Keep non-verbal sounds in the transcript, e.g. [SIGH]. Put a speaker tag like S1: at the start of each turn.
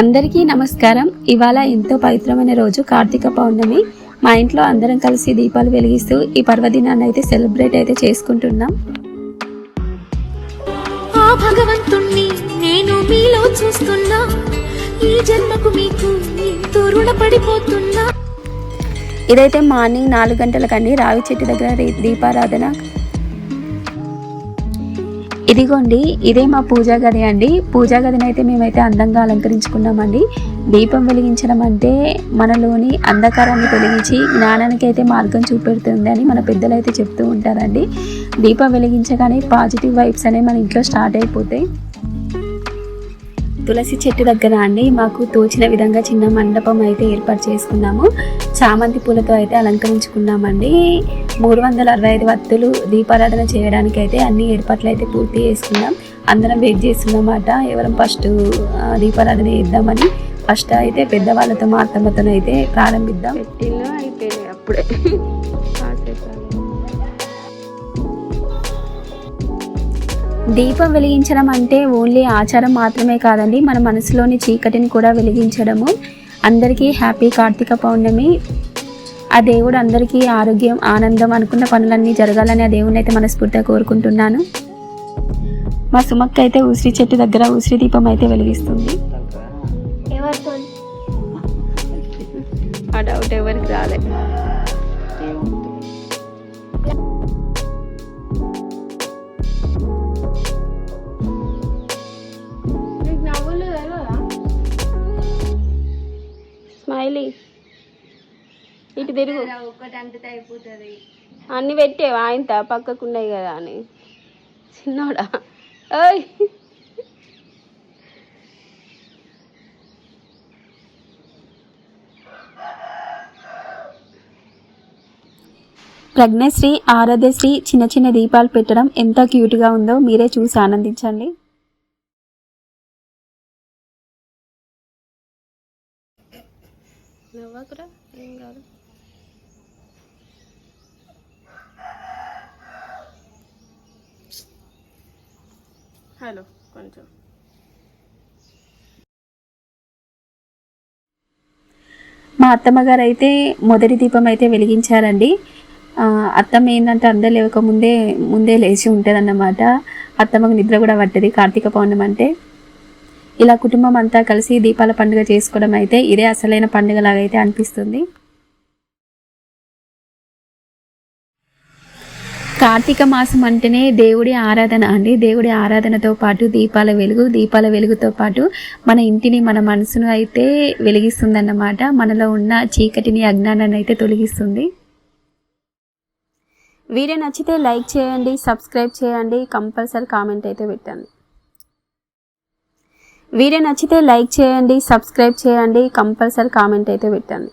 S1: అందరికీ నమస్కారం. ఇవాళ ఎంతో పవిత్రమైన రోజు కార్తీక పౌర్ణమి. మా ఇంట్లో అందరం కలిసి దీపాలు వెలిగిస్తూ ఈ పర్వదినాన్ని అయితే సెలబ్రేట్ అయితే చేసుకుంటున్నాం.
S2: ఆ భగవంతుణ్ణి నేను మీలో చూస్తున్నా. ఈ జన్మకు మీకు ఎంతో రుణపడిపోతున్నా.
S1: ఇదైతే మార్నింగ్ నాలుగు గంటలకని రావి చెట్టు దగ్గర దీపారాధన. ఇదిగోండి ఇదే మా పూజా గది అండి. పూజా గదిని అయితే మేమైతే అందంగా అలంకరించుకున్నామండి. దీపం వెలిగించడం అంటే మనలోని అంధకారాన్ని తొలగించి జ్ఞానానికి అయితే మార్గం చూపెడుతుంది అని మన పెద్దలు అయితే చెప్తూ ఉంటారండి. దీపం వెలిగించగానే పాజిటివ్ వైబ్స్ అనేవి మన ఇంట్లో స్టార్ట్ అయిపోతాయి. తులసి చెట్టు దగ్గర అండి. మాకు తోచిన విధంగా చిన్న మండపం అయితే ఏర్పాటు చేసుకున్నాము. చామంతి పూలతో అయితే అలంకరించుకున్నామండి. మూడు వందల అరవై ఐదు వత్తులు దీపారాధన చేయడానికి అయితే అన్ని ఏర్పాట్లు అయితే పూర్తి చేసుకున్నాం. అందరం వెయిట్ చేస్తున్నమాట. ఎవరం ఫస్ట్ దీపారాధన చేద్దామని ఫస్ట్ అయితే పెద్దవాళ్ళతో మా అత్తమ్మతో అయితే ప్రారంభిద్దాం.
S3: పెట్టిల్లు అయిపోయినాయి అప్పుడే. [LAUGHS]
S1: దీపం వెలిగించడం అంటే ఓన్లీ ఆచారం మాత్రమే కాదండి. మన మనసులోని చీకటిని కూడా వెలిగించడము. అందరికీ హ్యాపీ కార్తీక పౌర్ణమి. ఆ దేవుడు అందరికీ ఆరోగ్యం ఆనందం అనుకున్న పనులన్నీ జరగాలని ఆ దేవుని అయితే మనస్ఫూర్తిగా కోరుకుంటున్నాను. మా సుమక్క అయితే ఉసిరి చెట్టు దగ్గర ఉసిరి దీపం అయితే వెలిగిస్తుంది.
S3: ఆ డౌట్ ఎవరికి రాలే. స్మైలీ ఇటు తిరుగు.
S2: ఒకటి అంటితే అయిపోతుంది.
S3: అన్ని పెట్టేవా? ఆయన పక్కకున్నాయి కదా అని. చిన్నోడా? ఓయ్
S1: ప్రజ్ఞశ్రీ ఆరాధ్యశ్రీ చిన్న చిన్న దీపాలు పెట్టడం ఎంత క్యూట్గా ఉందో మీరే చూసి ఆనందించండి.
S3: నవ్వకురా ఏం కాదు హలో కొంచెం
S1: మా అత్తమ్మ గారు అయితే మొదటి దీపం అయితే వెలిగించారండి. అత్తమ్మ ఏంటంటే అందరు లేవక ముందే ముందే లేచి ఉంటుంది అన్నమాట అత్తమ్మకు నిద్ర కూడా పట్టది. కార్తీక పౌర్ణమి అంటే ఇలా కుటుంబం అంతా కలిసి దీపాల పండుగ చేసుకోవడం అయితే ఇదే అసలైన పండుగ లాగైతే అనిపిస్తుంది. కార్తీక మాసం అంటేనే దేవుడి ఆరాధన అండి. దేవుడి ఆరాధనతో పాటు దీపాల వెలుగు దీపాల వెలుగుతో పాటు మన ఇంటిని మన మనసును అయితే వెలిగిస్తుందన్నమాట. మనలో ఉన్న చీకటిని అజ్ఞానాన్ని అయితే తొలగిస్తుంది. వీడియో నచ్చితే లైక్ చేయండి సబ్స్క్రైబ్ చేయండి కంపల్సరీ కామెంట్ అయితే పెట్టండి. వీడియో నచ్చితే లైక్ చేయండి సబ్స్క్రైబ్ చేయండి కంపల్సరీ కామెంట్ అయితే పెట్టండి.